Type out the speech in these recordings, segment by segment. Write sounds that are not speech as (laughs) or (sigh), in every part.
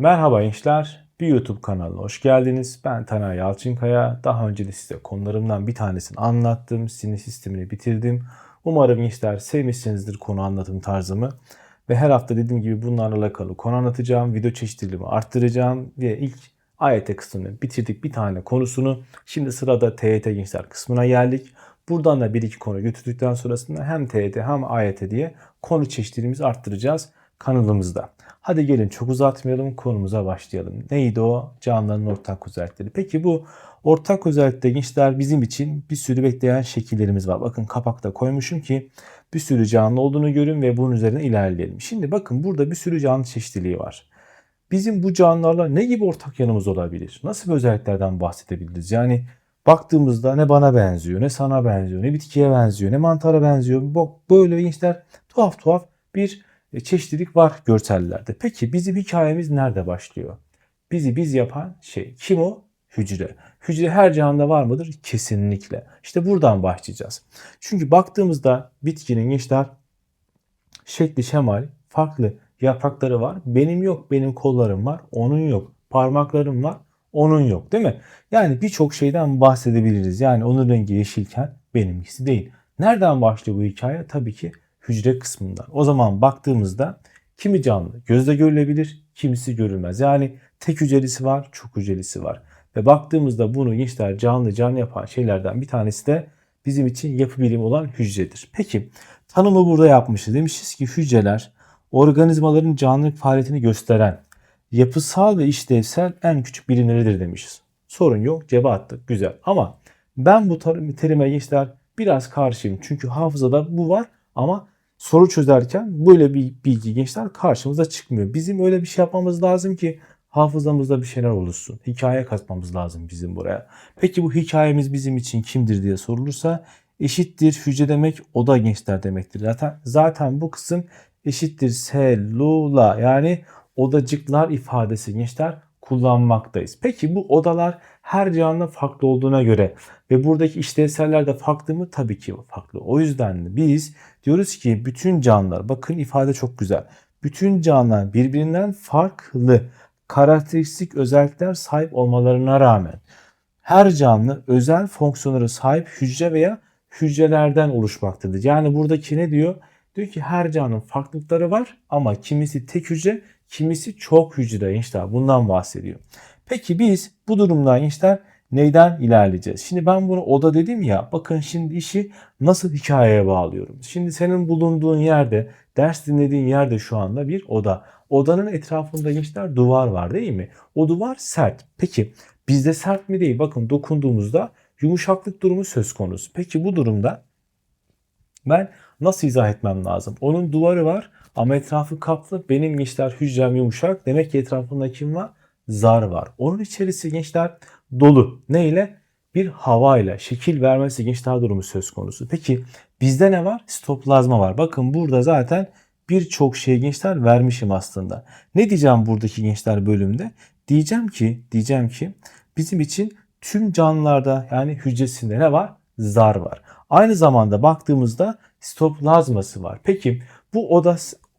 Merhaba gençler, bir YouTube kanalına hoş geldiniz. Ben Taner Yalçınkaya. Daha önce de size konularımdan bir tanesini anlattım. Sinir sistemini bitirdim. Umarım gençler sevmişsinizdir konu anlatım tarzımı. Ve her hafta dediğim gibi bunlarla alakalı konu anlatacağım. Video çeşitliliğimi arttıracağım. Ve ilk AYT kısmını bitirdik bir tane konusunu. Şimdi sırada TYT gençler kısmına geldik. Buradan da bir iki konu götürdükten sonrasında hem TYT hem AYT diye konu çeşitliliğimizi arttıracağız kanalımızda. Hadi gelin çok uzatmayalım konumuza başlayalım. Neydi o? Canlıların ortak özellikleri. Peki bu ortak özellikte gençler bizim için bir sürü bekleyen şekillerimiz var. Bakın kapakta koymuşum ki bir sürü canlı olduğunu görün ve bunun üzerine ilerleyelim. Şimdi bakın burada bir sürü canlı çeşitliliği var. Bizim bu canlılarla ne gibi ortak yanımız olabilir? Nasıl bir özelliklerden bahsedebiliriz? Yani baktığımızda ne bana benziyor, ne sana benziyor, ne bitkiye benziyor, ne mantara benziyor. Böyle gençler tuhaf tuhaf bir çeşitlilik var görsellerde. Peki bizim hikayemiz nerede başlıyor? Bizi biz yapan şey kim o? Hücre. Hücre her canlıda var mıdır? Kesinlikle. İşte buradan başlayacağız. Çünkü baktığımızda bitkinin gençler şekli şemali farklı yaprakları var. Benim yok, benim kollarım var. Onun yok. Parmaklarım var. Onun yok değil mi? Yani birçok şeyden bahsedebiliriz. Yani onun rengi yeşilken benimkisi değil. Nereden başlıyor bu hikaye? Tabii ki hücre kısmından. O zaman baktığımızda kimi canlı gözle görülebilir, kimisi görülmez. Yani tek hücrelisi var, çok hücrelisi var. Ve baktığımızda bunu gençler canlı canlı yapan şeylerden bir tanesi de bizim için yapı birimi olan hücredir. Peki tanımı burada yapmışız. Demişiz ki hücreler organizmaların canlılık faaliyetini gösteren yapısal ve işlevsel en küçük birimleridir demişiz. Sorun yok cevap attık güzel ama ben bu terime gençler biraz karşıyım. Çünkü hafızada bu var ama soru çözerken böyle bir bilgi gençler karşımıza çıkmıyor. Bizim öyle bir şey yapmamız lazım ki hafızamızda bir şeyler oluşsun. Hikaye katmamız lazım bizim buraya. Peki bu hikayemiz bizim için kimdir diye sorulursa eşittir hücre demek oda gençler demektir. Zaten zaten bu kısım eşittir selula yani odacıklar ifadesi gençler kullanmaktayız. Peki bu odalar her canlı farklı olduğuna göre ve buradaki işlevseller de farklı mı? Tabii ki farklı. O yüzden biz diyoruz ki bütün canlılar bakın ifade çok güzel. Bütün canlılar birbirinden farklı karakteristik özellikler sahip olmalarına rağmen her canlı özel fonksiyonlara sahip hücre veya hücrelerden oluşmaktadır. Yani buradaki ne diyor? Diyor ki her canlının farklılıkları var ama kimisi tek hücre, kimisi çok hücre gençler. Bundan bahsediyor. Peki biz bu durumda gençler neyden ilerleyeceğiz? Şimdi ben bunu oda dedim ya bakın şimdi işi nasıl hikayeye bağlıyorum. Şimdi senin bulunduğun yerde ders dinlediğin yerde şu anda bir oda. Odanın etrafında gençler duvar var değil mi? O duvar sert. Peki bizde sert mi değil? Bakın dokunduğumuzda yumuşaklık durumu söz konusu. Peki bu durumda ben nasıl izah etmem lazım? Onun duvarı var ama etrafı kaplı. Benim gençler hücrem yumuşak. Demek ki etrafında kim var? Zar var. Onun içerisi gençler dolu. Ne ile? Bir havayla şekil vermesi gençler durumu söz konusu. Peki bizde ne var? Sitoplazma var. Bakın burada zaten birçok şey gençler vermişim aslında. Ne diyeceğim buradaki gençler bölümde? Diyeceğim ki, diyeceğim ki bizim için tüm canlılarda yani hücresinde ne var? Zar var. Aynı zamanda baktığımızda sitoplazması var. Peki bu oda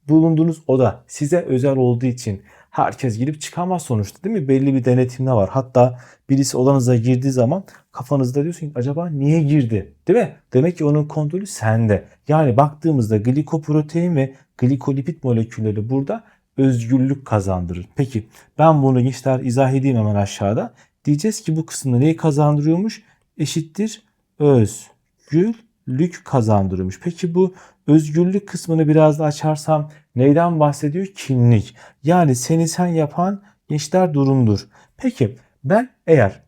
bulunduğunuz oda size özel olduğu için herkes girip çıkamaz sonuçta değil mi? Belli bir denetimde var. Hatta birisi odanıza girdiği zaman kafanızda diyorsun ki acaba niye girdi? Değil mi? Demek ki onun kontrolü sende. Yani baktığımızda glikoprotein ve glikolipid molekülleri burada özgürlük kazandırır. Peki ben bunu gençler izah edeyim hemen aşağıda. Diyeceğiz ki bu kısımda neyi kazandırıyormuş? Eşittir özgürlük kazandırıyormuş. Peki bu özgürlük kısmını biraz da açarsam neyden bahsediyor? Kimlik. Yani seni sen yapan gençler durumdur. Peki ben eğer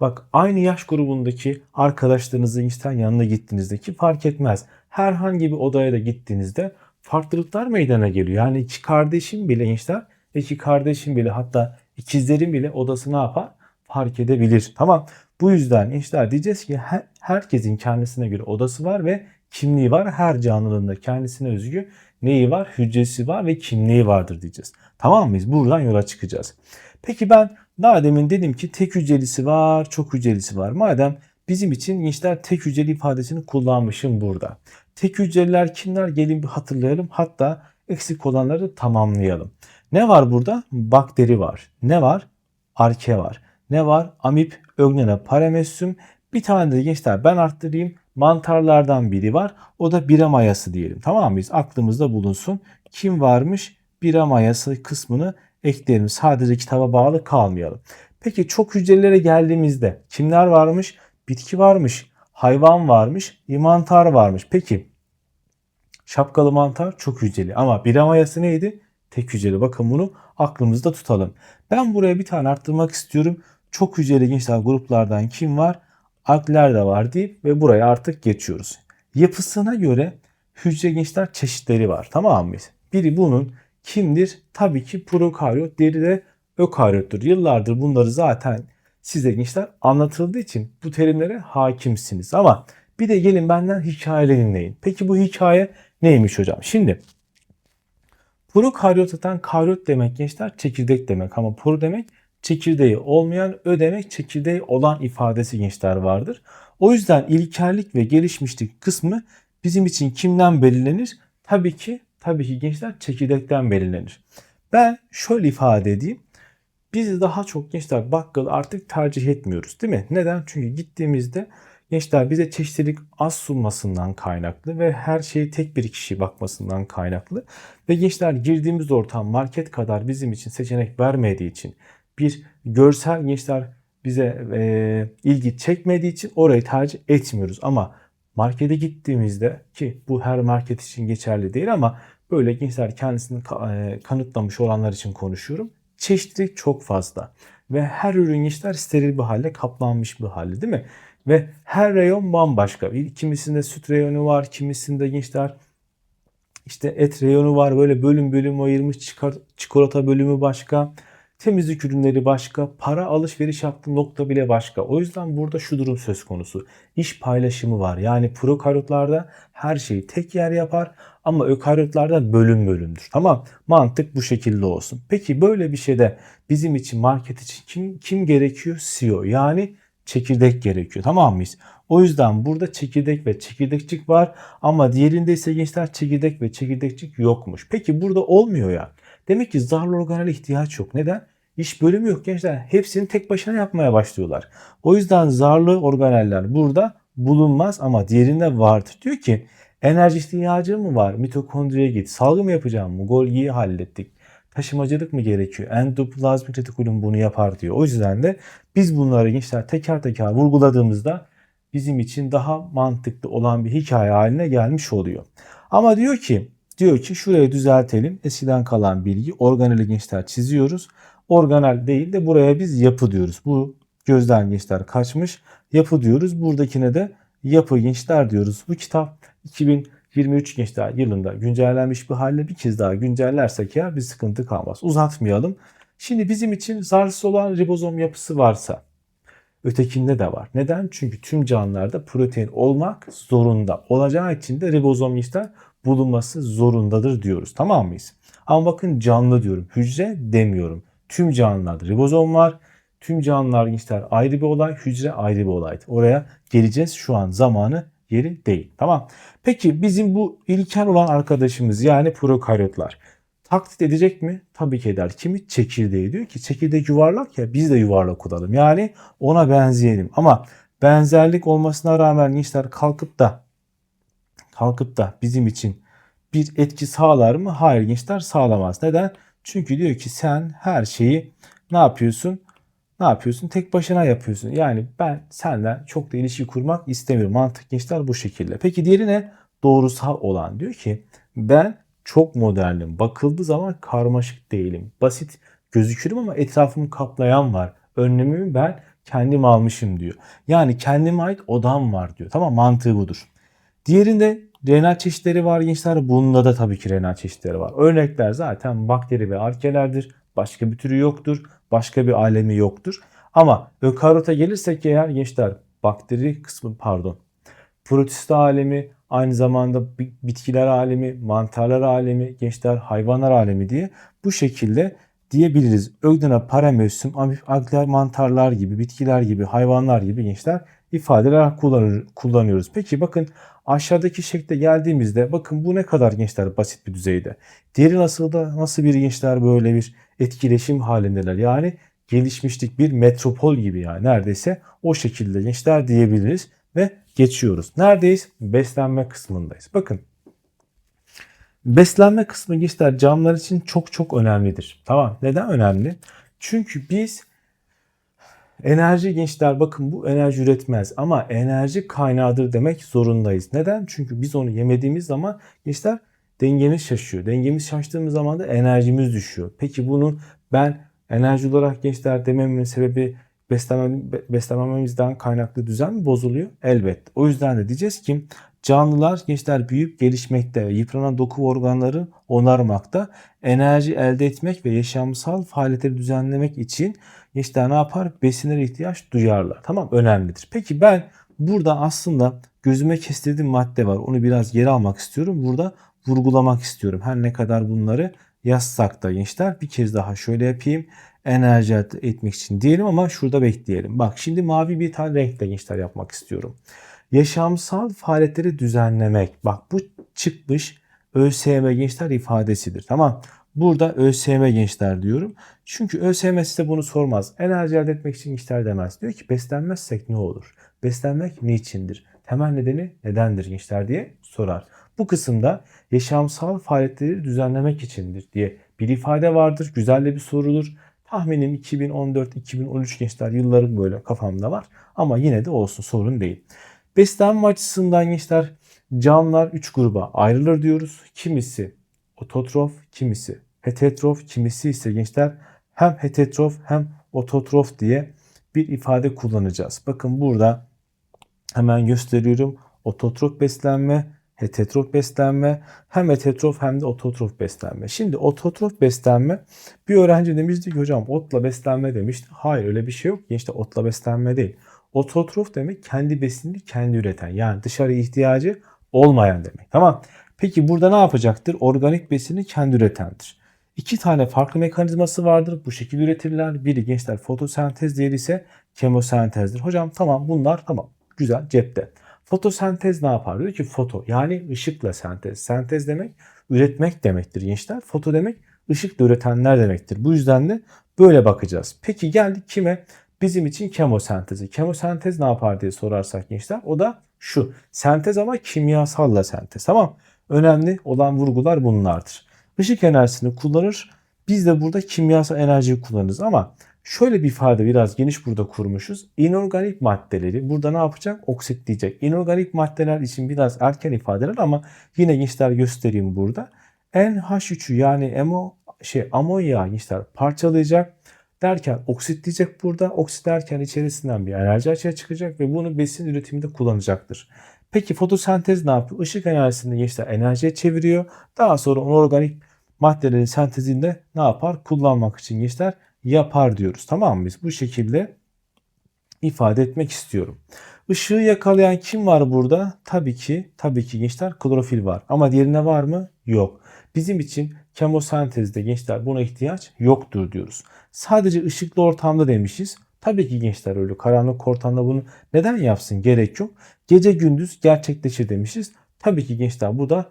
bak aynı yaş grubundaki arkadaşlarınızın gençler yanına gittiğinizde ki fark etmez. Herhangi bir odaya da gittiğinizde farklılıklar meydana geliyor. Yani iki kardeşim bile gençler, iki kardeşim bile hatta ikizlerim bile odası ne yapar? Fark edebilir. Tamam. Bu yüzden gençler diyeceğiz ki her, herkesin kendisine göre odası var ve kimliği var. Her canlının da kendisine özgü neyi var? Hücresi var ve kimliği vardır diyeceğiz. Tamam mıyız? Buradan yola çıkacağız. Peki ben daha demin dedim ki tek hücrelisi var, çok hücrelisi var. Madem bizim için gençler tek hücreli ifadesini kullanmışım burada. Tek hücreliler kimler? Gelin bir hatırlayalım. Hatta eksik olanları tamamlayalım. Ne var burada? Bakteri var. Ne var? Arke var. Ne var? Amip, Ögnena, Paramecium. Bir tane de gençler ben arttırayım. Mantarlardan biri var. O da bira mayası diyelim. Tamam mıyız? Aklımızda bulunsun. Kim varmış? Bira mayası kısmını ekleyelim. Sadece kitaba bağlı kalmayalım. Peki çok hücrelere geldiğimizde kimler varmış? Bitki varmış, hayvan varmış, mantar varmış. Peki şapkalı mantar çok hücreli ama bira mayası neydi? Tek hücreli. Bakın bunu aklımızda tutalım. Ben buraya bir tane arttırmak istiyorum. Çok hücreli gençler gruplardan kim var? Alkler de var deyip ve buraya artık geçiyoruz. Yapısına göre hücre gençler çeşitleri var. Tamam mı? Biri bunun kimdir? Tabii ki prokaryot, diğeri de ökaryottur. Yıllardır bunları zaten size gençler anlatıldığı için bu terimlere hakimsiniz. Ama bir de gelin benden hikayeleri dinleyin. Peki bu hikaye neymiş hocam? Şimdi prokaryot zaten karyot demek gençler çekirdek demek ama pro demek çekirdeği olmayan, ö demek çekirdeği olan ifadesi gençler vardır. O yüzden ilkellik ve gelişmişlik kısmı bizim için kimden belirlenir? Tabii ki tabii ki gençler çekirdekten belirlenir. Ben şöyle ifade edeyim. Biz daha çok gençler bakkalı artık tercih etmiyoruz değil mi? Neden? Çünkü gittiğimizde gençler bize çeşitlilik az sunmasından kaynaklı ve her şeyi tek bir kişi bakmasından kaynaklı ve gençler girdiğimiz ortam market kadar bizim için seçenek vermediği için bir görsel gençler bize e, ilgi çekmediği için orayı tercih etmiyoruz. Ama markete gittiğimizde ki bu her market için geçerli değil ama böyle gençler kendisini e, kanıtlamış olanlar için konuşuyorum. Çeşitlilik çok fazla ve her ürün gençler steril bir halde kaplanmış bir halde değil mi? Ve her reyon bambaşka. Kimisinde süt reyonu var, kimisinde gençler işte et reyonu var. Böyle bölüm bölüm ayırmış. Çikolata bölümü başka. Temizlik ürünleri başka, para alışveriş yaptığı nokta bile başka. O yüzden burada şu durum söz konusu. İş paylaşımı var. Yani prokaryotlarda her şeyi tek yer yapar ama ökaryotlarda bölüm bölümdür. Tamam mantık bu şekilde olsun. Peki böyle bir şeyde bizim için market için kim, kim gerekiyor? CEO yani çekirdek gerekiyor. Tamam mıyız? O yüzden burada çekirdek ve çekirdekçik var ama diğerinde ise gençler çekirdek ve çekirdekçik yokmuş. Peki burada olmuyor ya. Demek ki zarlı organele ihtiyaç yok. Neden? İş bölümü yok gençler. Hepsini tek başına yapmaya başlıyorlar. O yüzden zarlı organeller burada bulunmaz ama diğerinde vardır. Diyor ki enerji ihtiyacı mı var? Mitokondriye git. Salgı mı yapacağım mı? Golgi'yi hallettik. Taşımacılık mı gerekiyor? Endoplazmik retikulum bunu yapar diyor. O yüzden de biz bunları gençler teker teker vurguladığımızda bizim için daha mantıklı olan bir hikaye haline gelmiş oluyor. Ama diyor ki diyor ki şurayı düzeltelim. Eskiden kalan bilgi organeli gençler çiziyoruz. Organel değil de buraya biz yapı diyoruz. Bu gözden gençler kaçmış. Yapı diyoruz. Buradakine de yapı gençler diyoruz. Bu kitap 2023 gençler yılında güncellenmiş bir halde bir kez daha güncellersek ya bir sıkıntı kalmaz. Uzatmayalım. Şimdi bizim için zararsız olan ribozom yapısı varsa ötekinde de var. Neden? Çünkü tüm canlılarda protein olmak zorunda. Olacağı için de ribozom gençler bulunması zorundadır diyoruz. Tamam mıyız? Ama bakın canlı diyorum. Hücre demiyorum. Tüm canlılarda ribozom var. Tüm canlılar gençler ayrı bir olay, hücre ayrı bir olaydı. Oraya geleceğiz. Şu an zamanı yeri değil. Tamam. Peki bizim bu ilkel olan arkadaşımız yani prokaryotlar taklit edecek mi? Tabii ki eder. Kimi? Çekirdeği diyor ki çekirdek yuvarlak ya biz de yuvarlak olalım. Yani ona benzeyelim. Ama benzerlik olmasına rağmen gençler kalkıp da kalkıp da bizim için bir etki sağlar mı? Hayır gençler sağlamaz. Neden? Çünkü diyor ki sen her şeyi ne yapıyorsun? Ne yapıyorsun? Tek başına yapıyorsun. Yani ben senden çok da ilişki kurmak istemiyorum. Mantık gençler bu şekilde. Peki diğeri ne? Doğrusal olan. Diyor ki ben çok modernim. Bakıldığı zaman karmaşık değilim. Basit gözükürüm ama etrafımı kaplayan var. Önlemimi ben kendim almışım diyor. Yani kendime ait odam var diyor. Tamam mantığı budur. Diğerinde renal çeşitleri var gençler. Bunda da tabii ki renal çeşitleri var. Örnekler zaten bakteri ve arkelerdir. Başka bir türü yoktur. Başka bir alemi yoktur. Ama ökaryota gelirsek eğer gençler bakteri kısmı pardon. Protist alemi aynı zamanda bitkiler alemi, mantarlar alemi, gençler hayvanlar alemi diye bu şekilde diyebiliriz. Ögdena, paramecium, amif, algler, mantarlar gibi, bitkiler gibi, hayvanlar gibi gençler ifadeler kullanır, kullanıyoruz. Peki bakın aşağıdaki şekle geldiğimizde bakın bu ne kadar gençler basit bir düzeyde. Diğeri nasıl da nasıl bir gençler böyle bir etkileşim halindeler. Yani gelişmişlik bir metropol gibi yani neredeyse o şekilde gençler diyebiliriz ve geçiyoruz. Neredeyiz? Beslenme kısmındayız. Bakın beslenme kısmı gençler canlılar için çok çok önemlidir. Tamam neden önemli? Çünkü biz enerji gençler bakın bu enerji üretmez ama enerji kaynağıdır demek zorundayız. Neden? Çünkü biz onu yemediğimiz zaman gençler dengemiz şaşıyor. Dengemiz şaştığımız zaman da enerjimiz düşüyor. Peki bunu ben enerji olarak gençler dememin sebebi beslenmem, beslenmememizden kaynaklı düzen mi bozuluyor? Elbet. O yüzden de diyeceğiz ki canlılar gençler büyüyüp gelişmekte ve yıpranan doku organları onarmakta. Enerji elde etmek ve yaşamsal faaliyetleri düzenlemek için gençler ne yapar? Besinlere ihtiyaç duyarlar. Tamam önemlidir. Peki ben burada aslında gözüme kestirdiğim madde var. Onu biraz geri almak istiyorum. Burada vurgulamak istiyorum. Her ne kadar bunları yazsak da gençler bir kez daha şöyle yapayım. Enerji etmek için diyelim ama şurada bekleyelim. Bak şimdi mavi bir tane renkle gençler yapmak istiyorum. Yaşamsal faaliyetleri düzenlemek. Bak bu çıkmış ÖSYM gençler ifadesidir. Tamam. Burada ÖSYM gençler diyorum. Çünkü ÖSYM size bunu sormaz. Enerji elde etmek için gençler demez. Diyor ki beslenmezsek ne olur? Beslenmek niçindir? Temel nedeni nedendir gençler diye sorar. Bu kısımda yaşamsal faaliyetleri düzenlemek içindir diye bir ifade vardır. Güzel de bir sorudur. Tahminim 2014-2013 gençler yılları böyle kafamda var. Ama yine de olsun sorun değil. Beslenme açısından gençler canlılar 3 gruba ayrılır diyoruz. Kimisi ototrof, kimisi heterotrof, kimisi ise gençler hem heterotrof hem ototrof diye bir ifade kullanacağız. Bakın burada hemen gösteriyorum. Ototrof beslenme, heterotrof beslenme, hem heterotrof hem de ototrof beslenme. Şimdi ototrof beslenme bir öğrenci demişti ki hocam otla beslenme demişti. Hayır öyle bir şey yok. Gençler otla beslenme değil. Ototrof demek kendi besinini kendi üreten yani dışarı ihtiyacı olmayan demek. Tamam. Peki burada ne yapacaktır? Organik besini kendi üretendir. İki tane farklı mekanizması vardır. Bu şekilde üretirler. Biri gençler fotosentez, diğeri ise kemosentezdir. Hocam tamam bunlar tamam. Güzel cepte. Fotosentez ne yapar? Diyor ki foto yani ışıkla sentez. Sentez demek üretmek demektir gençler. Foto demek ışıkla üretenler demektir. Bu yüzden de böyle bakacağız. Peki geldik kime? Bizim için kemosentezi. Kemosentez ne yapar diye sorarsak gençler o da şu. Sentez ama kimyasalla sentez. Tamam. Önemli olan vurgular bunlardır. Işık enerjisini kullanır. Biz de burada kimyasal enerjiyi kullanırız ama şöyle bir ifade biraz geniş burada kurmuşuz. İnorganik maddeleri burada ne yapacak? Oksitleyecek. İnorganik maddeler için biraz erken ifadeler ama yine gençler göstereyim burada. NH3'ü yani emo, şey amonya gençler parçalayacak derken oksitleyecek burada. Oksitlerken içerisinden bir enerji açığa çıkacak ve bunu besin üretiminde kullanacaktır. Peki fotosentez ne yapıyor? Işık enerjisini gençler enerjiye çeviriyor. Daha sonra organik maddelerin sentezinde ne yapar? Kullanmak için gençler yapar diyoruz. Tamam mı biz? Bu şekilde ifade etmek istiyorum. Işığı yakalayan kim var burada? Tabii ki, tabii ki gençler klorofil var. Ama diğerine var mı? Yok. Bizim için kemosentezde gençler buna ihtiyaç yoktur diyoruz. Sadece ışıklı ortamda demişiz. Tabii ki gençler öyle karanlık ortamda bunu neden yapsın gerek yok. Gece gündüz gerçekleşir demişiz. Tabii ki gençler bu da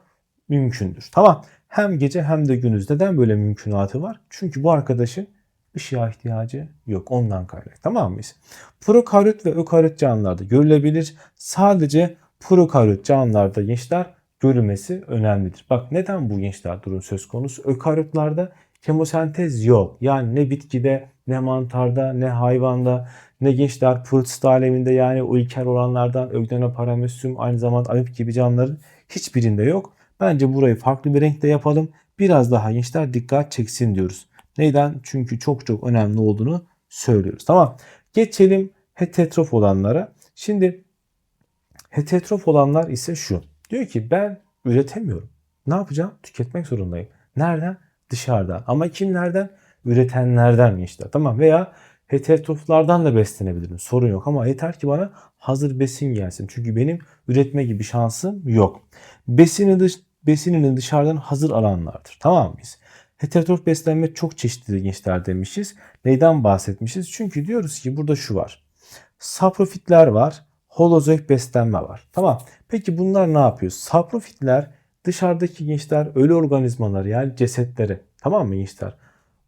mümkündür. Tamam. Hem gece hem de gündüz neden böyle mümkünatı var? Çünkü bu arkadaşın ışığa ihtiyacı yok. Ondan kaynak. Tamam mıyız? Prokaryot ve ökaryot canlılarda görülebilir. Sadece prokaryot canlılarda gençler görülmesi önemlidir. Bak neden bu gençler durum söz konusu? Ökaryotlarda kemosentez yok. Yani ne bitkide, ne mantarda, ne hayvanda, ne gençler protist aleminde yani ilkel olanlardan Ögdenoparamesyum aynı zamanda amip gibi canlıların hiçbirinde yok. Bence burayı farklı bir renkte yapalım. Biraz daha gençler dikkat çeksin diyoruz. Neden? Çünkü çok çok önemli olduğunu söylüyoruz. Tamam. Geçelim heterotrof olanlara. Şimdi heterotrof olanlar ise şu. Diyor ki ben üretemiyorum. Ne yapacağım? Tüketmek zorundayım. Nereden? Dışarıdan. Ama kimlerden? Üretenlerden gençler. Tamam. Veya heterotroflardan da beslenebilirim. Sorun yok ama yeter ki bana hazır besin gelsin. Çünkü benim üretme gibi şansım yok. Besini dış, besinini dışarıdan hazır alanlardır. Tamam mıyız? Heterotrof beslenme çok çeşitli gençler demişiz. Neyden bahsetmişiz? Çünkü diyoruz ki burada şu var. Saprofitler var, holozoik beslenme var. Tamam. Peki bunlar ne yapıyor? Saprofitler dışarıdaki gençler ölü organizmalar yani cesetleri tamam mı gençler?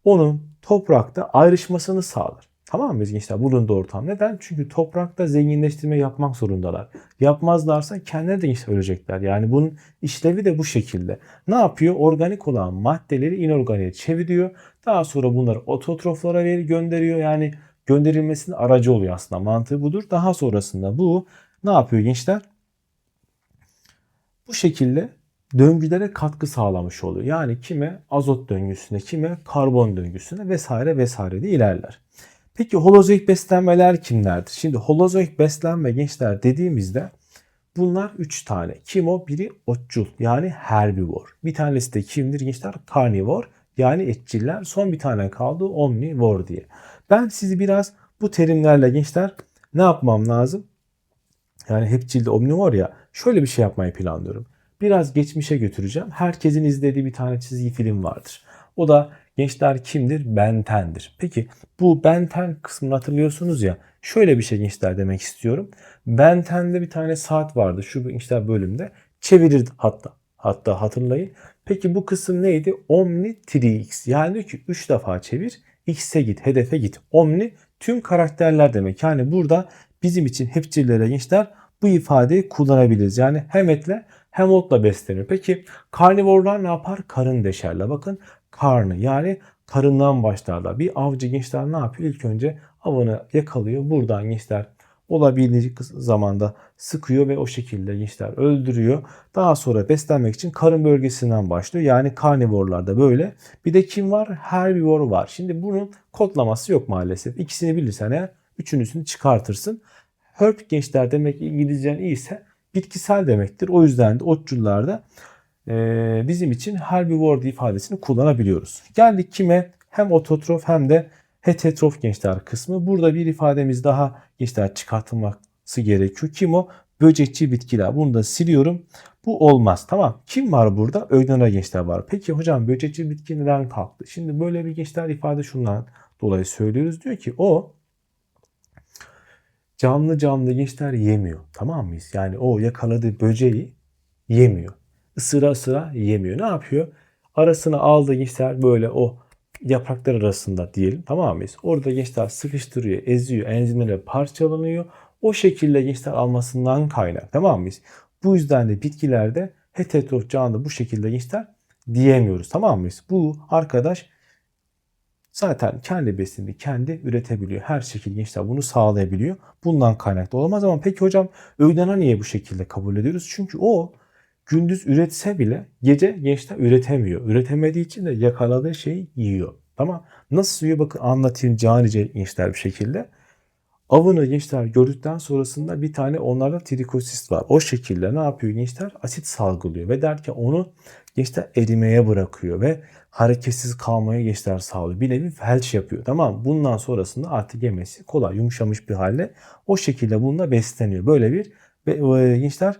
Onun toprakta ayrışmasını sağlar. Tamam mı gençler bulunduğu ortam? Neden? Çünkü toprakta zenginleştirme yapmak zorundalar. Yapmazlarsa kendileri de işte ölecekler. Yani bunun işlevi de bu şekilde. Ne yapıyor? Organik olan maddeleri inorganiğe çeviriyor. Daha sonra bunları ototroflara veri gönderiyor. Yani gönderilmesinin aracı oluyor aslında. Mantığı budur. Daha sonrasında bu ne yapıyor gençler? Bu şekilde döngülere katkı sağlamış oluyor. Yani kime azot döngüsüne, kime karbon döngüsüne vesaire vesaire de ilerler. Peki holozoik beslenmeler kimlerdir? Şimdi holozoik beslenme gençler dediğimizde bunlar 3 tane. Kim o? Biri otçul yani herbivor. Bir tanesi de kimdir gençler? Karnivor yani etçiller. Son bir tane kaldı omnivor diye. Ben sizi biraz bu terimlerle gençler ne yapmam lazım? Yani hepçilde omnivor ya şöyle bir şey yapmayı planlıyorum. Biraz geçmişe götüreceğim. Herkesin izlediği bir tane çizgi film vardır. O da gençler kimdir? Benten'dir. Peki bu Benten kısmını hatırlıyorsunuz ya. Şöyle bir şey gençler demek istiyorum. Benten'de bir tane saat vardı şu gençler bölümde. Çevirirdi hatta. Hatta hatırlayın. Peki bu kısım neydi? Omni 3x. Yani diyor ki 3 defa çevir. X'e git, hedefe git. Omni tüm karakterler demek. Yani burada bizim için hepçilere gençler bu ifadeyi kullanabiliriz. Yani hem etle hem otla beslenir. Peki karnivorlar ne yapar? Karın deşerler. Bakın karnı yani karından başlarlar. Bir avcı gençler ne yapıyor? İlk önce avını yakalıyor. Buradan gençler olabildiği zamanda sıkıyor ve o şekilde gençler öldürüyor. Daha sonra beslenmek için karın bölgesinden başlıyor. Yani karnivorlarda böyle. Bir de kim var? Herbivor var. Şimdi bunun kodlaması yok maalesef. İkisini bilirsen eğer üçüncüsünü çıkartırsın. Herb gençler demek İngilizcen iyiyse bitkisel demektir. O yüzden de otçullarda e, bizim için herbivore ifadesini kullanabiliyoruz. Geldik kime? Hem ototrof hem de heterotrof gençler kısmı. Burada bir ifademiz daha gençler çıkartılması gerekiyor. Kim o? Böcekçi bitkiler. Bunu da siliyorum. Bu olmaz. Tamam. Kim var burada? Ögnera gençler var. Peki hocam böcekçi bitki neden kalktı? Şimdi böyle bir gençler ifade şundan dolayı söylüyoruz. Diyor ki o canlı canlı gençler yemiyor. Tamam mıyız? Yani o yakaladığı böceği yemiyor. Isıra ısıra yemiyor. Ne yapıyor? Arasına aldığı gençler böyle o yapraklar arasında diyelim tamam mıyız? Orada gençler sıkıştırıyor, eziyor, enzimleri parçalanıyor. O şekilde gençler almasından kaynak tamam mıyız? Bu yüzden de bitkilerde heterotrof canlı bu şekilde gençler diyemiyoruz tamam mıyız? Bu arkadaş zaten kendi besinini kendi üretebiliyor. Her şekilde gençler bunu sağlayabiliyor. Bundan kaynaklı olamaz ama peki hocam öğlene niye bu şekilde kabul ediyoruz? Çünkü o gündüz üretse bile gece gençler üretemiyor. Üretemediği için de yakaladığı şeyi yiyor. Tamam. Nasıl yiyor bakın anlatayım canice gençler bir şekilde. Avını gençler gördükten sonrasında bir tane onlarda trikosist var. O şekilde ne yapıyor gençler? Asit salgılıyor ve derken onu gençler erimeye bırakıyor ve hareketsiz kalmaya gençler sağlıyor. Bir nevi felç yapıyor. Tamam Bundan sonrasında artık yemesi kolay, yumuşamış bir halde o şekilde bununla besleniyor. Böyle bir ve gençler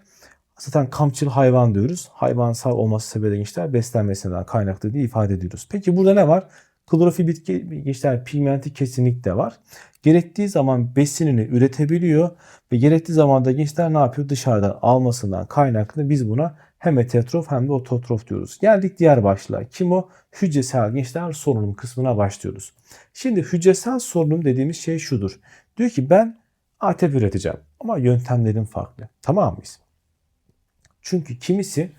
Zaten kamçılı hayvan diyoruz. Hayvansal olması sebebiyle gençler beslenmesinden kaynaklı diye ifade ediyoruz. Peki burada ne var? Klorofil bitki gençler pigmenti kesinlikle var. Gerektiği zaman besinini üretebiliyor ve gerektiği zaman da gençler ne yapıyor? Dışarıdan almasından kaynaklı biz buna hem heterotrof hem de ototrof diyoruz. Geldik diğer başlığa. Kim o? Hücresel gençler solunum kısmına başlıyoruz. Şimdi hücresel solunum dediğimiz şey şudur. Diyor ki ben ATP üreteceğim ama yöntemlerim farklı. Tamam mıyız? Çünkü kimisi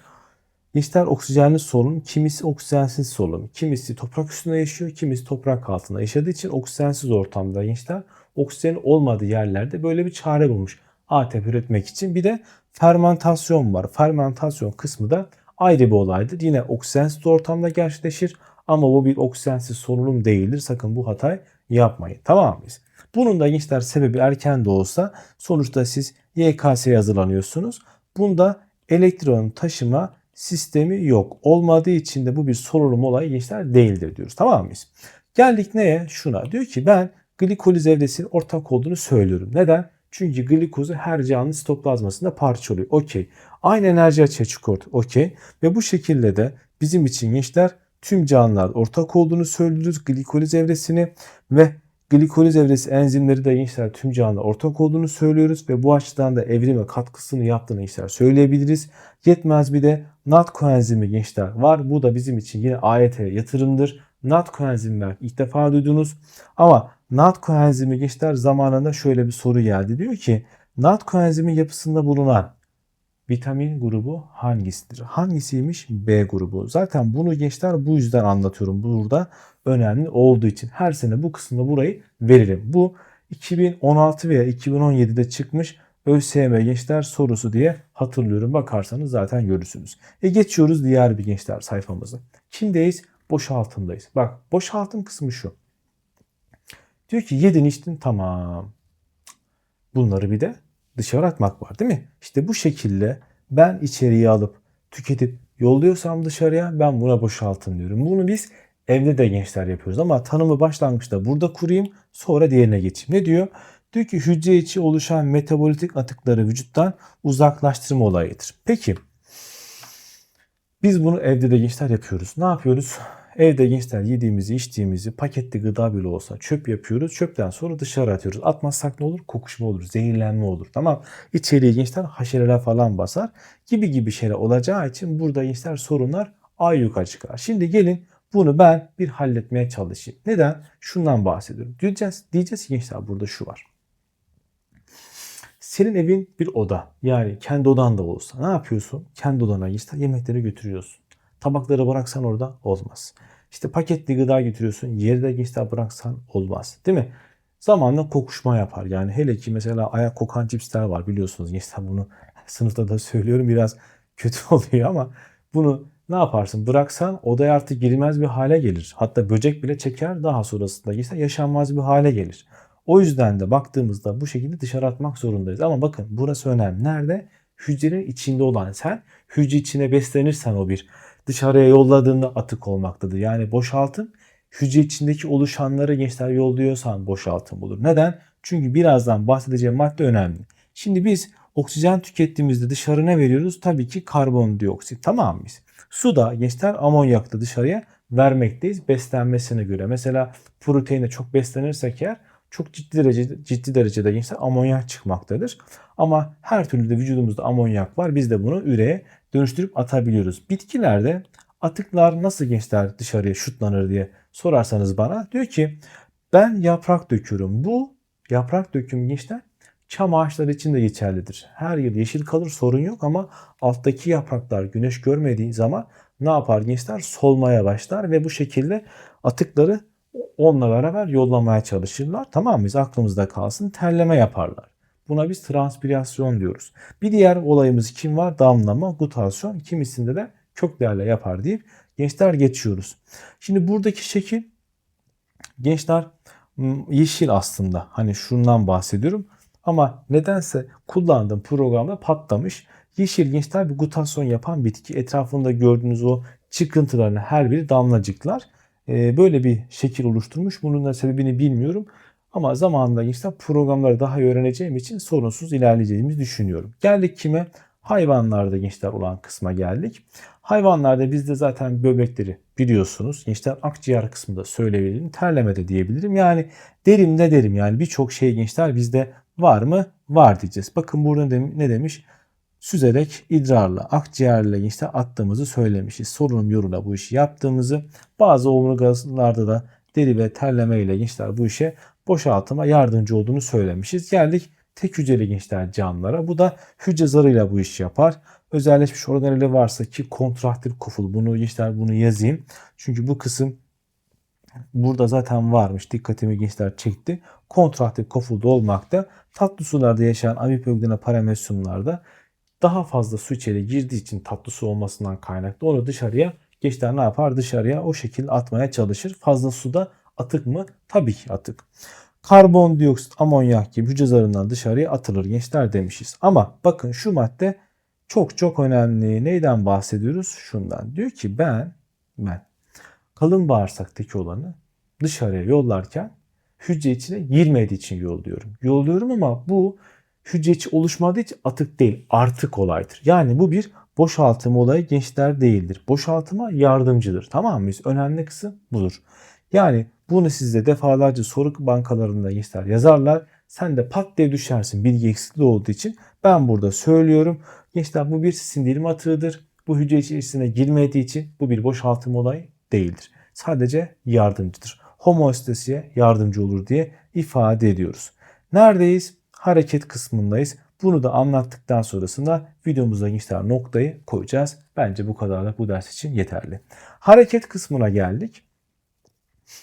ister oksijenli solunum, kimisi oksijensiz solunum. Kimisi toprak üstünde yaşıyor, kimisi toprak altında yaşadığı için oksijensiz ortamda gençler oksijen olmadığı yerlerde böyle bir çare bulmuş. ATP üretmek için bir de fermentasyon var. Fermentasyon kısmı da ayrı bir olaydır. Yine oksijensiz ortamda gerçekleşir ama bu bir oksijensiz solunum değildir. Sakın bu hatayı yapmayın. Tamam mıyız? Bunun da gençler sebebi erken de olsa sonuçta siz YKS'ye hazırlanıyorsunuz. Bunda elektron taşıma sistemi yok. Olmadığı için de bu bir solunum olayı gençler değildir diyoruz. Tamam mıyız? Geldik neye? Şuna. Diyor ki ben glikoliz evresinin ortak olduğunu söylüyorum. Neden? Çünkü glikozu her canlı sitoplazmasında parçalıyor. Okey. Aynı enerji açığa çıkıyor. Okey. Ve bu şekilde de bizim için gençler tüm canlılar ortak olduğunu söylüyoruz glikoliz evresini ve Glikoliz evresi enzimleri de gençler tüm canlı ortak olduğunu söylüyoruz ve bu açıdan da evrime katkısını yaptığını gençler söyleyebiliriz. Yetmez bir de NAT koenzimi gençler var. Bu da bizim için yine AYT yatırımdır. NAT koenzimler ilk defa duydunuz. Ama NAT koenzimi gençler zamanında şöyle bir soru geldi. Diyor ki NAT koenzimi yapısında bulunan vitamin grubu hangisidir? Hangisiymiş? B grubu. Zaten bunu gençler bu yüzden anlatıyorum. Burada önemli olduğu için her sene bu kısımda burayı veririm. Bu 2016 veya 2017'de çıkmış ÖSYM gençler sorusu diye hatırlıyorum. Bakarsanız zaten görürsünüz. E geçiyoruz diğer bir gençler sayfamıza. Kimdeyiz? Boşaltımdayız. Bak boşaltım kısmı şu. Diyor ki yedin içtin tamam. Bunları bir de dışarı atmak var değil mi? İşte bu şekilde ben içeriye alıp tüketip yolluyorsam dışarıya ben buna boşaltın diyorum. Bunu biz evde de gençler yapıyoruz ama tanımı başlangıçta burada kurayım sonra diğerine geçeyim. Ne diyor? Diyor ki hücre içi oluşan metabolitik atıkları vücuttan uzaklaştırma olayıdır. Peki biz bunu evde de gençler yapıyoruz. Ne yapıyoruz? Evde gençler yediğimizi, içtiğimizi paketli gıda bile olsa çöp yapıyoruz. Çöpten sonra dışarı atıyoruz. Atmazsak ne olur? Kokuşma olur, zehirlenme olur. Tamam. İçeriye gençler haşereler falan basar. Gibi gibi şeyler olacağı için burada gençler sorunlar ayyuka çıkar. Şimdi gelin bunu ben bir halletmeye çalışayım. Neden? Şundan bahsediyorum. Diyeceğiz, diyeceğiz ki gençler burada şu var. Senin evin bir oda. Yani kendi odan da olsa ne yapıyorsun? Kendi odana gençler yemekleri götürüyorsun. Tabakları bıraksan orada olmaz. İşte paketli gıda getiriyorsun. Yerde gençler bıraksan olmaz. Değil mi? Zamanla kokuşma yapar. Yani hele ki mesela ayak kokan cipsler var biliyorsunuz. Gençler bunu (laughs) sınıfta da söylüyorum biraz kötü (laughs) oluyor ama bunu ne yaparsın? Bıraksan odaya artık girilmez bir hale gelir. Hatta böcek bile çeker daha sonrasında gençler yaşanmaz bir hale gelir. O yüzden de baktığımızda bu şekilde dışarı atmak zorundayız. Ama bakın burası önemli. Nerede? Hücrenin içinde olan sen hücre içine beslenirsen o bir dışarıya yolladığında atık olmaktadır. Yani boşaltım hücre içindeki oluşanları gençler yolluyorsan boşaltım olur. Neden? Çünkü birazdan bahsedeceğim madde önemli. Şimdi biz oksijen tükettiğimizde dışarı ne veriyoruz? Tabii ki karbondioksit. Tamam mıyız? Su da gençler amonyakla dışarıya vermekteyiz beslenmesine göre. Mesela proteine çok beslenirsek eğer çok ciddi derecede, ciddi derecede gençler amonyak çıkmaktadır. Ama her türlü de vücudumuzda amonyak var. Biz de bunu üreye dönüştürüp atabiliyoruz. Bitkilerde atıklar nasıl gençler dışarıya şutlanır diye sorarsanız bana diyor ki ben yaprak döküyorum. Bu yaprak döküm gençler çam ağaçları için de geçerlidir. Her yıl yeşil kalır sorun yok ama alttaki yapraklar güneş görmediği zaman ne yapar gençler? Solmaya başlar ve bu şekilde atıkları onunla beraber yollamaya çalışırlar. Tamam mıyız? Aklımızda kalsın. Terleme yaparlar. Buna biz transpirasyon diyoruz. Bir diğer olayımız kim var? Damlama, gutasyon. Kimisinde de köklerle yapar deyip gençler geçiyoruz. Şimdi buradaki şekil gençler yeşil aslında. Hani şundan bahsediyorum. Ama nedense kullandığım programda patlamış. Yeşil gençler bir gutasyon yapan bitki. Etrafında gördüğünüz o çıkıntılarını her biri damlacıklar. Ee, böyle bir şekil oluşturmuş. Bunun da sebebini bilmiyorum. Ama zamanında gençler programları daha iyi öğreneceğim için sorunsuz ilerleyeceğimizi düşünüyorum. Geldik kime? Hayvanlarda gençler olan kısma geldik. Hayvanlarda bizde zaten böbrekleri biliyorsunuz. Gençler akciğer kısmında söyleyebilirim. Terleme de diyebilirim. Yani derim de derim. Yani birçok şey gençler bizde var mı? Var diyeceğiz. Bakın burada ne demiş? Süzerek idrarla, akciğerle gençler attığımızı söylemişiz. Solunum yoluyla bu işi yaptığımızı. Bazı omurgalarda da deri ve terleme ile gençler bu işe boşaltıma yardımcı olduğunu söylemişiz. Geldik tek hücreli gençler canlılara. Bu da hücre zarıyla bu işi yapar. Özelleşmiş organeli varsa ki kontraktil koful. Bunu gençler bunu yazayım. Çünkü bu kısım burada zaten varmış. Dikkatimi gençler çekti. Kontraktil kofulda olmakta. Tatlı sularda yaşayan amipögdene paramesyumlarda daha fazla su içeri girdiği için tatlı su olmasından kaynaklı onu dışarıya gençler ne yapar? Dışarıya o şekilde atmaya çalışır. Fazla suda atık mı? Tabii ki atık. Karbondioksit, amonyak gibi hücre zarından dışarıya atılır gençler demişiz. Ama bakın şu madde çok çok önemli. Neyden bahsediyoruz? Şundan. Diyor ki ben ben kalın bağırsaktaki olanı dışarıya yollarken hücre içine girmediği için yolluyorum. Yolluyorum ama bu hücre içi oluşmadığı için atık değil artık olaydır. Yani bu bir boşaltım olayı gençler değildir. Boşaltıma yardımcıdır. Tamam mıyız? Önemli kısım budur. Yani Bunu size defalarca soru bankalarında gençler yazarlar. Sen de pat diye düşersin bilgi eksikliği olduğu için. Ben burada söylüyorum. Gençler bu bir sindirim atığıdır. Bu hücre içerisine girmediği için bu bir boşaltım olayı değildir. Sadece yardımcıdır. Homeostasiye yardımcı olur diye ifade ediyoruz. Neredeyiz? Hareket kısmındayız. Bunu da anlattıktan sonrasında videomuzda gençler noktayı koyacağız. Bence bu kadar da bu ders için yeterli. Hareket kısmına geldik.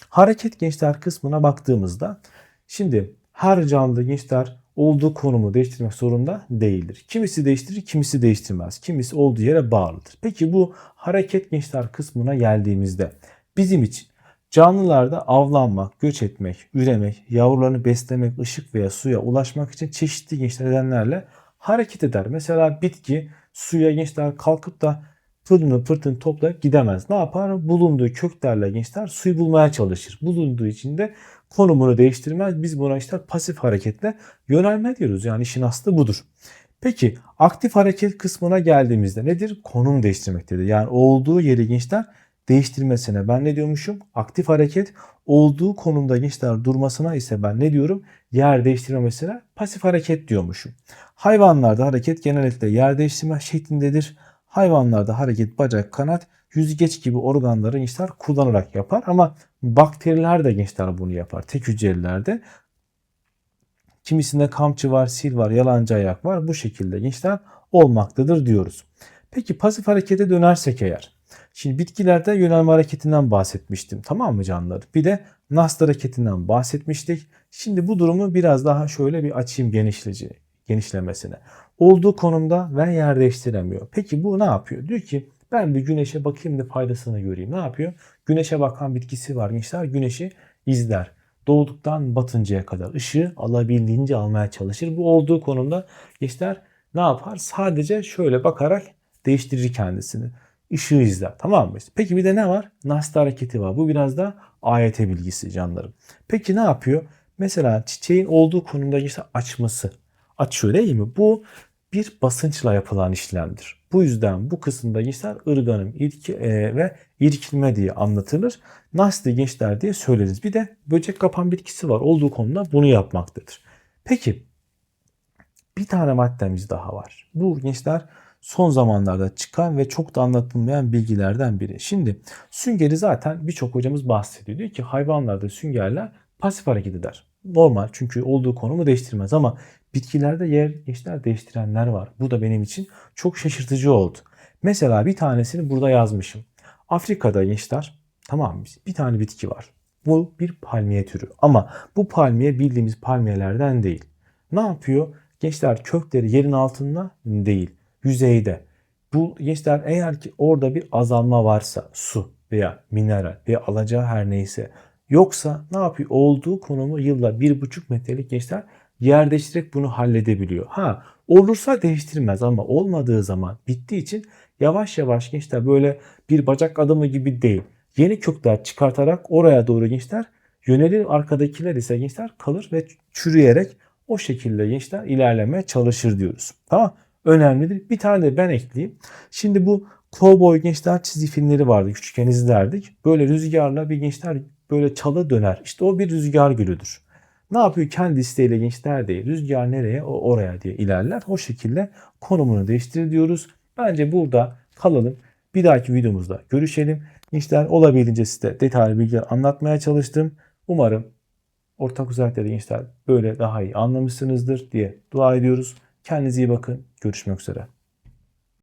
Hareket gençler kısmına baktığımızda şimdi her canlı gençler olduğu konumu değiştirmek zorunda değildir. Kimisi değiştirir, kimisi değiştirmez. Kimisi olduğu yere bağlıdır. Peki bu hareket gençler kısmına geldiğimizde bizim için canlılarda avlanmak, göç etmek, üremek, yavrularını beslemek, ışık veya suya ulaşmak için çeşitli gençler nedenlerle hareket eder. Mesela bitki suya gençler kalkıp da pırtını pırtını toplayıp gidemez. Ne yapar? Bulunduğu köklerle gençler suyu bulmaya çalışır. Bulunduğu için de konumunu değiştirmez. Biz buna işte pasif hareketle yönelme diyoruz. Yani işin aslı budur. Peki aktif hareket kısmına geldiğimizde nedir? Konum değiştirmektedir. Yani olduğu yeri gençler değiştirmesine ben ne diyormuşum? Aktif hareket olduğu konumda gençler durmasına ise ben ne diyorum? Yer değiştirmemesine pasif hareket diyormuşum. Hayvanlarda hareket genellikle yer değiştirme şeklindedir. Hayvanlarda hareket bacak, kanat, yüzgeç gibi organları gençler kullanarak yapar ama bakteriler de gençler bunu yapar. Tek hücrelilerde kimisinde kamçı var, sil var, yalancı ayak var. Bu şekilde gençler olmaktadır diyoruz. Peki pasif harekete dönersek eğer. Şimdi bitkilerde yönelme hareketinden bahsetmiştim. Tamam mı canlar? Bir de nast hareketinden bahsetmiştik. Şimdi bu durumu biraz daha şöyle bir açayım genişleci, genişlemesine. Olduğu konumda ve yer değiştiremiyor. Peki bu ne yapıyor? Diyor ki ben bir güneşe bakayım da faydasını göreyim. Ne yapıyor? Güneşe bakan bitkisi var gençler. Güneşi izler. Doğduktan batıncaya kadar ışığı alabildiğince almaya çalışır. Bu olduğu konumda gençler ne yapar? Sadece şöyle bakarak değiştirir kendisini. Işığı izler. Tamam mı? Peki bir de ne var? Nast hareketi var. Bu biraz da AYT bilgisi canlarım. Peki ne yapıyor? Mesela çiçeğin olduğu konumda işte açması. Açıyor değil mi? Bu bir basınçla yapılan işlemdir. Bu yüzden bu kısımda gençler ırganım irki, e, ve irkilme diye anlatılır. Nasli gençler diye söyleriz. Bir de böcek kapan bitkisi var. Olduğu konuda bunu yapmaktadır. Peki bir tane maddemiz daha var. Bu gençler son zamanlarda çıkan ve çok da anlatılmayan bilgilerden biri. Şimdi süngeri zaten birçok hocamız bahsediyor. Diyor ki hayvanlarda süngerler pasif hareket eder. Normal çünkü olduğu konumu değiştirmez ama bitkilerde yer gençler değiştirenler var. Bu da benim için çok şaşırtıcı oldu. Mesela bir tanesini burada yazmışım. Afrika'da gençler tamam mı? Bir tane bitki var. Bu bir palmiye türü ama bu palmiye bildiğimiz palmiyelerden değil. Ne yapıyor? Gençler kökleri yerin altında değil, yüzeyde. Bu gençler eğer ki orada bir azalma varsa su veya mineral veya alacağı her neyse yoksa ne yapıyor? Olduğu konumu yılda bir buçuk metrelik gençler yer değiştirerek bunu halledebiliyor. Ha olursa değiştirmez ama olmadığı zaman bittiği için yavaş yavaş gençler böyle bir bacak adımı gibi değil. Yeni kökler çıkartarak oraya doğru gençler yönelir. Arkadakiler ise gençler kalır ve çürüyerek o şekilde gençler ilerlemeye çalışır diyoruz. Tamam önemlidir. Bir tane de ben ekleyeyim. Şimdi bu Cowboy gençler çizgi filmleri vardı. Küçükken izlerdik. Böyle rüzgarla bir gençler böyle çalı döner. İşte o bir rüzgar gülüdür. Ne yapıyor? Kendi isteğiyle gençler değil. Rüzgar nereye? O oraya diye ilerler. O şekilde konumunu değiştir diyoruz. Bence burada kalalım. Bir dahaki videomuzda görüşelim. Gençler olabildiğince size detaylı bilgiler anlatmaya çalıştım. Umarım ortak özellikleri gençler böyle daha iyi anlamışsınızdır diye dua ediyoruz. Kendinize iyi bakın. Görüşmek üzere.